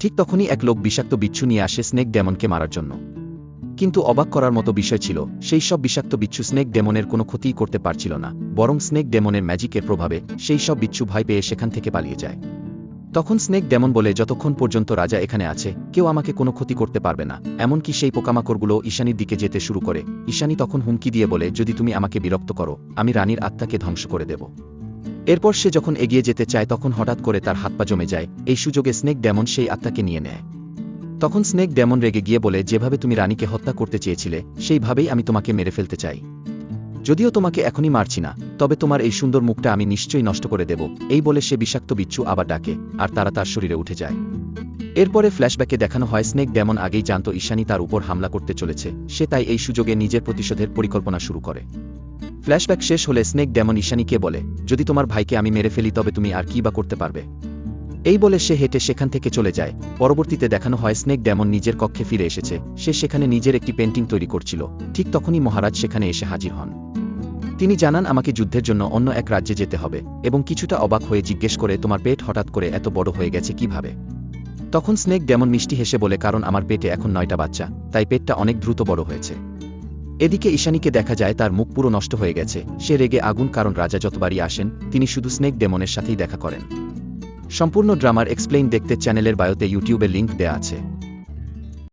ঠিক তখনই এক লোক বিষাক্ত বিচ্ছু নিয়ে আসে স্নেক ডেমনকে মারার জন্য। কিন্তু অবাক করার মতো বিষয় ছিল, সেই সব বিষাক্ত বিচ্ছু স্নেক ডেমনের কোনো ক্ষতিই করতে পারছিল না, বরং স্নেক ডেমনের ম্যাজিকের প্রভাবে সেই সব বিচ্ছু ভয় পেয়ে সেখান থেকে পালিয়ে যায়। তখন স্নেক ডেমন বলে, যতক্ষণ পর্যন্ত রাজা এখানে আছে, কেউ আমাকে কোনো ক্ষতি করতে পারবে না। এমনকি সেই পোকামাকড়গুলো ঈশানির দিকে যেতে শুরু করে। ঈশানি তখন হুমকি দিয়ে বলে, যদি তুমি আমাকে বিরক্ত করো, আমি রানীর আত্মাকে ধ্বংস করে দেব। এরপর সে যখন এগিয়ে যেতে চায়, তখন হঠাৎ করে তার হাত পা জমে যায়। এই সুযোগে স্নেক ডেমন সেই আত্মাকে নিয়ে নেয়। তখন স্নেক ডেমন রেগে গিয়ে বলে, যেভাবে তুমি রানীকে হত্যা করতে চেয়েছিলে, সেইভাবেই আমি তোমাকে মেরে ফেলতে চাই। যদিও তোমাকে এখনই মারছি না, তবে তোমার এই সুন্দর মুখটা আমি নিশ্চয়ই নষ্ট করে দেব। এই বলে সে বিষাক্ত বিচ্ছু আবার ডাকে, আর তারা তার শরীরে উঠে যায়। এরপরে ফ্ল্যাশব্যাকে দেখানো হয়, স্নেক ডেমন আগেই জানত ঈশানী তার উপর হামলা করতে চলেছে। সে তাই এই সুযোগে নিজের প্রতিশোধের পরিকল্পনা শুরু করে। ফ্ল্যাশব্যাক শেষ হলে স্নেক ডেমন ঈশানীকে বলে, যদি তোমার ভাইকে আমি মেরে ফেলি, তবে তুমি আর কি বা করতে পারবে? এই বলে সে হেঁটে সেখান থেকে চলে যায়। পরবর্তীতে দেখানো হয় স্নেক ডেমন নিজের কক্ষে ফিরে এসেছে। সে সেখানে নিজের একটি পেন্টিং তৈরি করছিল। ঠিক তখনই মহারাজ সেখানে এসে হাজির হন। তিনি জানান, আমাকে যুদ্ধের জন্য অন্য এক রাজ্যে যেতে হবে এবং কিছুটা অবাক হয়ে জিজ্ঞেস করে, তোমার পেট হঠাৎ করে এত বড় হয়ে গেছে কীভাবে? তখন স্নেক ডেমন মিষ্টি হেসে বলে, কারণ আমার পেটে এখন নয়টা বাচ্চা, তাই পেটটা অনেক দ্রুত বড় হয়েছে। এদিকে ঈশানীকে দেখা যায় তার মুখ পুরো নষ্ট হয়ে গেছে। সে রেগে আগুন কারণ রাজা যতবারই আসেন, তিনি শুধু স্নেক ডেমনের সাথেই দেখা করেন। সম্পূর্ণ ড্রামার এক্সপ্লেইন দেখতে চ্যানেলের বায়োতে ইউটিউবে লিঙ্ক দেয়া আছে।